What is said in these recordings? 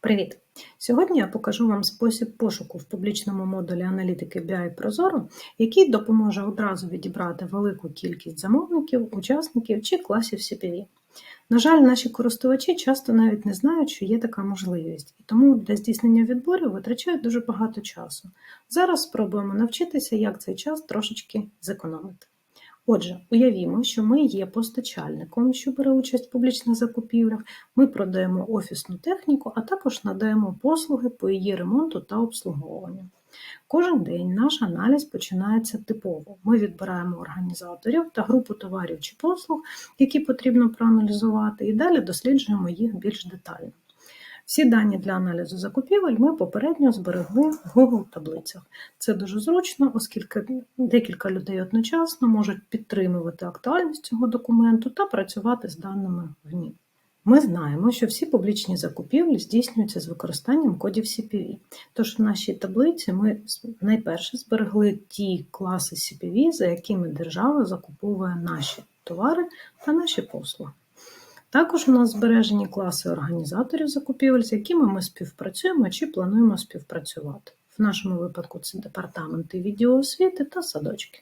Привіт! Сьогодні я покажу вам спосіб пошуку в публічному модулі аналітики BI Прозоро, який допоможе одразу відібрати велику кількість замовників, учасників чи класів CPV. На жаль, наші користувачі часто навіть не знають, що є така можливість, і тому для здійснення відборів витрачають дуже багато часу. Зараз спробуємо навчитися, як цей час трошечки зекономити. Отже, уявімо, що ми є постачальником, що бере участь в публічних закупівлях, ми продаємо офісну техніку, а також надаємо послуги по її ремонту та обслуговуванню. Кожен день наш аналіз починається типово. Ми відбираємо організаторів та групу товарів чи послуг, які потрібно проаналізувати, і далі досліджуємо їх більш детально. Всі дані для аналізу закупівель ми попередньо зберегли в Google таблицях. Це дуже зручно, оскільки декілька людей одночасно можуть підтримувати актуальність цього документу та працювати з даними в ній. Ми знаємо, що всі публічні закупівлі здійснюються з використанням кодів CPV. Тож в нашій таблиці ми найперше зберегли ті класи CPV, за якими держава закуповує наші товари та наші послуги. Також у нас збережені класи організаторів закупівель, з якими ми співпрацюємо чи плануємо співпрацювати. В нашому випадку це департаменти відділу освіти та садочки.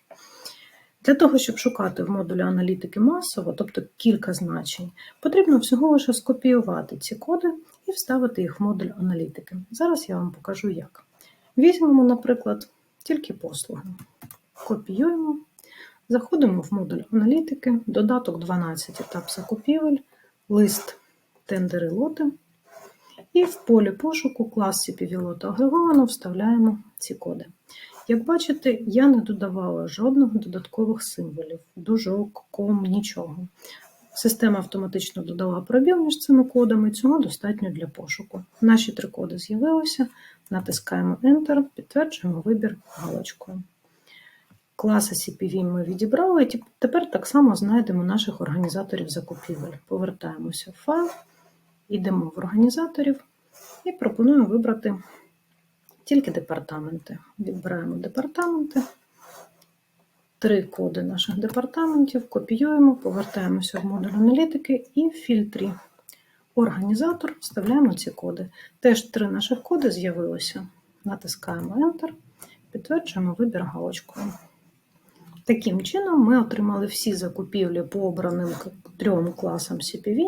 Для того, щоб шукати в модулі аналітики масово, тобто кілька значень, потрібно всього лише скопіювати ці коди і вставити їх в модуль аналітики. Зараз я вам покажу як. Візьмемо, наприклад, тільки послуги. Копіюємо, заходимо в модуль аналітики, додаток 12 етап закупівель лист тендери лоти. І в полі пошуку клас CPV лота агреговано вставляємо ці коди. Як бачите, я не додавала жодного додаткових символів, дужок, ком, нічого. Система автоматично додала пробіл між цими кодами, цього достатньо для пошуку. Наші три коди з'явилися, натискаємо Enter, підтверджуємо вибір галочкою. Класи CPV ми відібрали, і тепер так само знайдемо наших організаторів закупівель. Повертаємося в файл, йдемо в організаторів і пропонуємо вибрати тільки департаменти. Відбираємо департаменти, три коди наших департаментів, копіюємо, повертаємося в модуль аналітики і в фільтрі Організатор вставляємо ці коди. Теж три наших коди з'явилися. Натискаємо Enter, підтверджуємо вибір галочкою. Таким чином, ми отримали всі закупівлі по обраним трьом класам CPV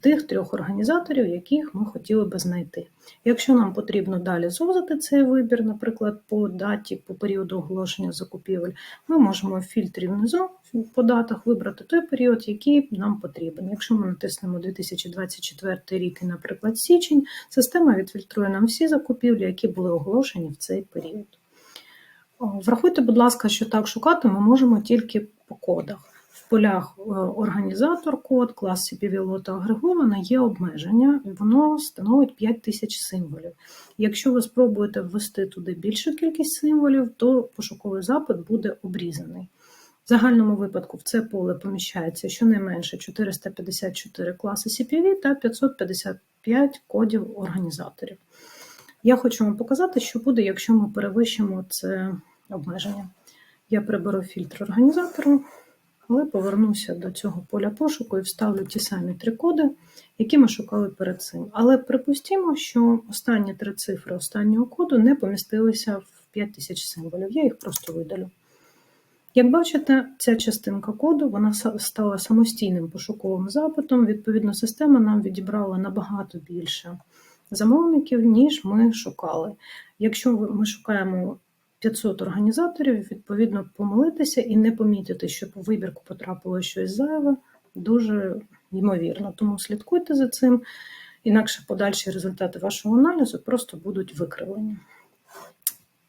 тих трьох організаторів, яких ми хотіли би знайти. Якщо нам потрібно далі звозити цей вибір, наприклад, по даті, по періоду оголошення закупівель, ми можемо в фільтрі внизу по датах вибрати той період, який нам потрібен. Якщо ми натиснемо 2024 рік і, наприклад, січень, система відфільтрує нам всі закупівлі, які були оголошені в цей період. Врахуйте, будь ласка, що так шукати ми можемо тільки по кодах. В полях е, організатор код, клас CPV та агрегована є обмеження, і воно становить 5000 символів. Якщо ви спробуєте ввести туди більшу кількість символів, то пошуковий запит буде обрізаний. В загальному випадку в це поле поміщається щонайменше 454 класи CPV та 555 кодів організаторів. Я хочу вам показати, що буде, якщо ми перевищимо це обмеження. Я приберу фільтр організатору, але повернуся до цього поля пошуку і вставлю ті самі три коди, які ми шукали перед цим. Але припустімо, що останні три цифри останнього коду не помістилися в 5000 символів. Я їх просто видалю. Як бачите, ця частинка коду вона стала самостійним пошуковим запитом. Відповідно, система нам відібрала набагато більше замовників, ніж ми шукали. Якщо ми шукаємо 500 організаторів, відповідно, помилитися і не помітити, що по вибірку потрапило щось зайве, дуже ймовірно. Тому слідкуйте за цим, інакше подальші результати вашого аналізу просто будуть викривлені.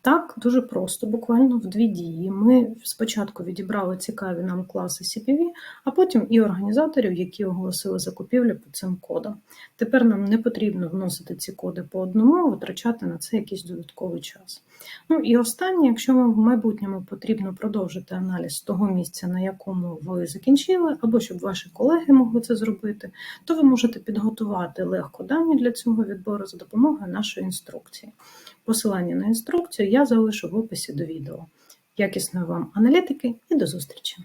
Так, дуже просто, буквально в дві дії. Ми спочатку відібрали цікаві нам класи CPV, а потім і організаторів, які оголосили закупівлю по цим кодам. Тепер нам не потрібно вносити ці коди по одному, витрачати на це якийсь додатковий час. Ну і останнє, якщо вам в майбутньому потрібно продовжити аналіз того місця, на якому ви закінчили, або щоб ваші колеги могли це зробити, то ви можете підготувати легко дані для цього відбору за допомогою нашої інструкції. Посилання на інструкцію я залишу в описі до відео. Якісної вам аналітики і до зустрічі!